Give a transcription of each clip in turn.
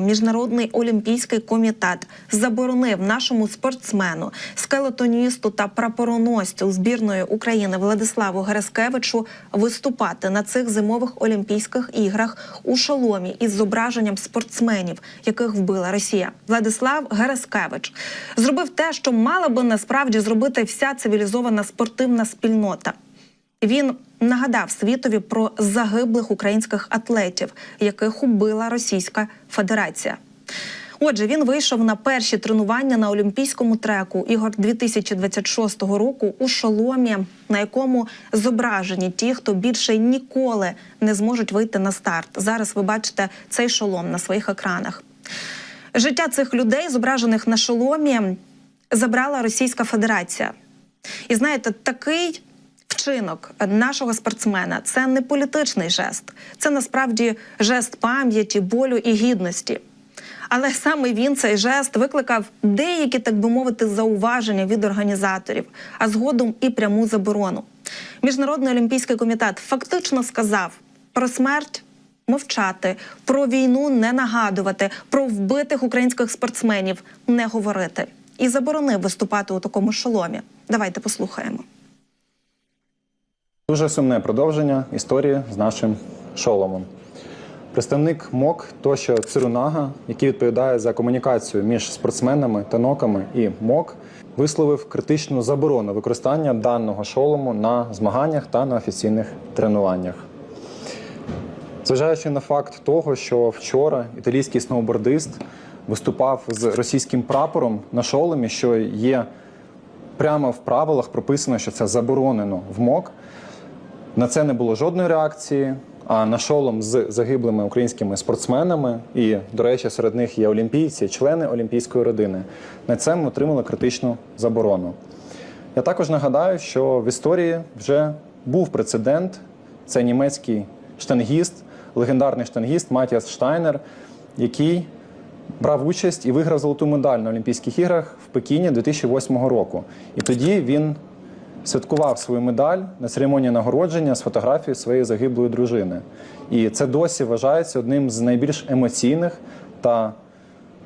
Міжнародний олімпійський комітет заборонив нашому спортсмену, скелетоністу та прапороносцю збірної України Владиславу Гераскевичу виступати на цих зимових олімпійських іграх у шоломі із зображенням спортсменів, яких вбила Росія. Владислав Гераскевич зробив те, що мала би насправді зробити вся цивілізована спортивна спільнота. Він нагадав світові про загиблих українських атлетів, яких убила Російська Федерація. Отже, він вийшов на перші тренування на олімпійському треку ігор 2026 року у шоломі, на якому зображені ті, хто більше ніколи не зможуть вийти на старт. Зараз ви бачите цей шолом на своїх екранах. Життя цих людей, зображених на шоломі, забрала Російська Федерація. І знаєте, такий вчинок нашого спортсмена це не політичний жест, це насправді жест пам'яті, болю і гідності. Але саме він цей жест викликав деякі, так би мовити, зауваження від організаторів, а згодом і пряму заборону. Міжнародний олімпійський комітет фактично сказав про смерть мовчати, про війну не нагадувати, про вбитих українських спортсменів не говорити і заборонив виступати у такому шоломі. Давайте послухаємо. Дуже сумне продовження історії з нашим шоломом. Представник МОК Тошо Цирунага, який відповідає за комунікацію між спортсменами та ноками і МОК, висловив критичну заборону використання даного шолому на змаганнях та на офіційних тренуваннях. Зважаючи на факт того, що вчора італійський сноубордист виступав з російським прапором на шоломі, що є прямо в правилах прописано, що це заборонено в МОК. На це не було жодної реакції. А на шолом з загиблими українськими спортсменами, і, до речі, серед них є олімпійці, члени олімпійської родини. На це ми отримали критичну заборону. Я також нагадаю, що в історії вже був прецедент. Це німецький штангіст, легендарний штангіст Матіас Штайнер, який брав участь і виграв золоту медаль на Олімпійських іграх в Пекіні 2008 року. І тоді він святкував свою медаль на церемонії нагородження з фотографією своєї загиблої дружини. І це досі вважається одним з найбільш емоційних та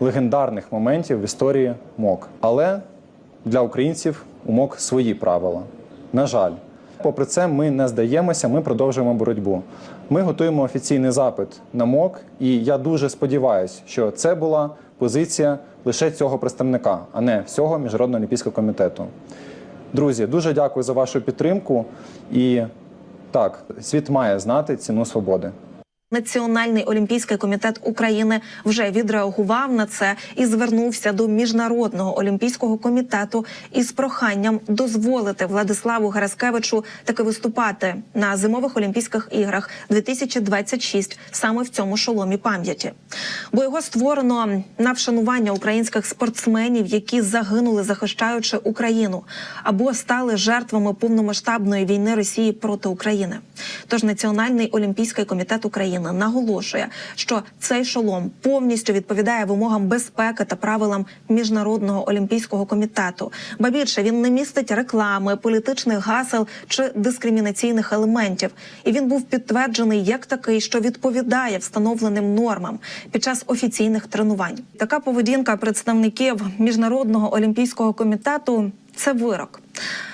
легендарних моментів в історії МОК. Але для українців у МОК свої правила. На жаль, попри це, ми не здаємося, ми продовжуємо боротьбу. Ми готуємо офіційний запит на МОК, і я дуже сподіваюся, що це була позиція лише цього представника, а не всього міжнародного олімпійського комітету. Друзі, дуже дякую за вашу підтримку. І так, світ має знати ціну свободи. Національний олімпійський комітет України вже відреагував на це і звернувся до міжнародного олімпійського комітету із проханням дозволити Владиславу Гераскевичу таки виступати на зимових олімпійських іграх 2026 саме в цьому шоломі пам'яті. Бо його створено на вшанування українських спортсменів, які загинули, захищаючи Україну, або стали жертвами повномасштабної війни Росії проти України. Тож Національний олімпійський комітет України наголошує, що цей шолом повністю відповідає вимогам безпеки та правилам міжнародного олімпійського комітету. Ба більше він не містить реклами, політичних гасел чи дискримінаційних елементів. І він був підтверджений як такий, що відповідає встановленим нормам під час офіційних тренувань. Така поведінка представників міжнародного олімпійського комітету це вирок,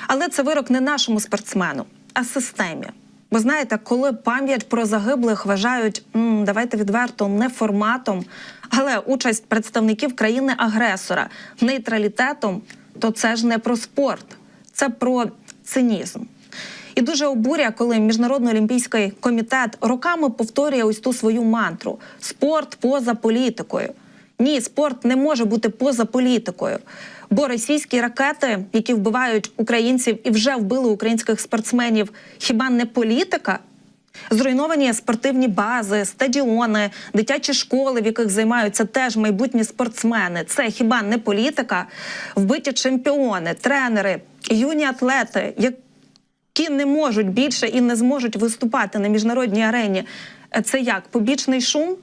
але це вирок не нашому спортсмену, а системі. Бо знаєте, коли пам'ять про загиблих вважають, м, давайте відверто, не форматом, але участь представників країни-агресора нейтралітетом, то це ж не про спорт, це про цинізм. І дуже обурює, коли міжнародний олімпійський комітет роками повторює ось ту свою мантру: спорт поза політикою. Ні, спорт не може бути поза політикою. Бо російські ракети, які вбивають українців і вже вбили українських спортсменів, хіба не політика? Зруйновані спортивні бази, стадіони, дитячі школи, в яких займаються теж майбутні спортсмени. Це хіба не політика? Вбиті чемпіони, тренери, юні атлети, які не можуть більше і не зможуть виступати на міжнародній арені. Це як побічний шум?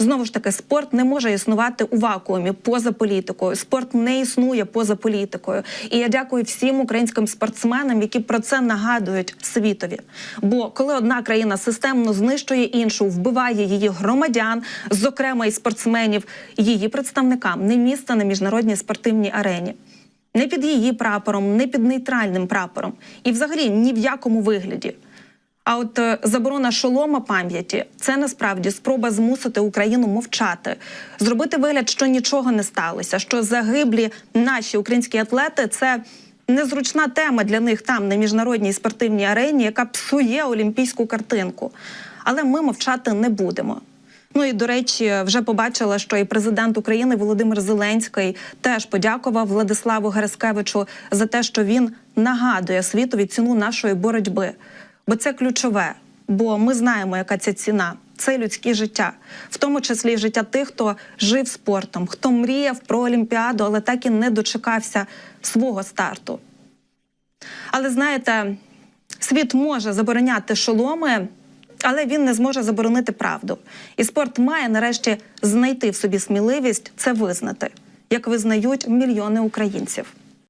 Знову ж таки, спорт не може існувати у вакуумі поза політикою. Спорт не існує поза політикою. І я дякую всім українським спортсменам, які про це нагадують світові. Бо коли одна країна системно знищує іншу, вбиває її громадян, зокрема і спортсменів, її представникам не місце на міжнародній спортивній арені. Не під її прапором, не під нейтральним прапором, і взагалі ні в якому вигляді. А от е, заборона шолома пам'яті це насправді спроба змусити Україну мовчати, зробити вигляд, що нічого не сталося, що загиблі наші українські атлети це незручна тема для них там на міжнародній спортивній арені, яка псує олімпійську картинку. Але ми мовчати не будемо. Ну і до речі, вже побачила, що і президент України Володимир Зеленський теж подякував Владиславу Гераскевичу за те, що він нагадує світові ціну нашої боротьби. Бо це ключове, бо ми знаємо, яка ця ціна. Це людське життя, в тому числі життя тих, хто жив спортом, хто мріяв про Олімпіаду, але так і не дочекався свого старту. Але знаєте, світ може забороняти шоломи, але він не зможе заборонити правду. І спорт має нарешті знайти в собі сміливість це визнати, як визнають мільйони українців.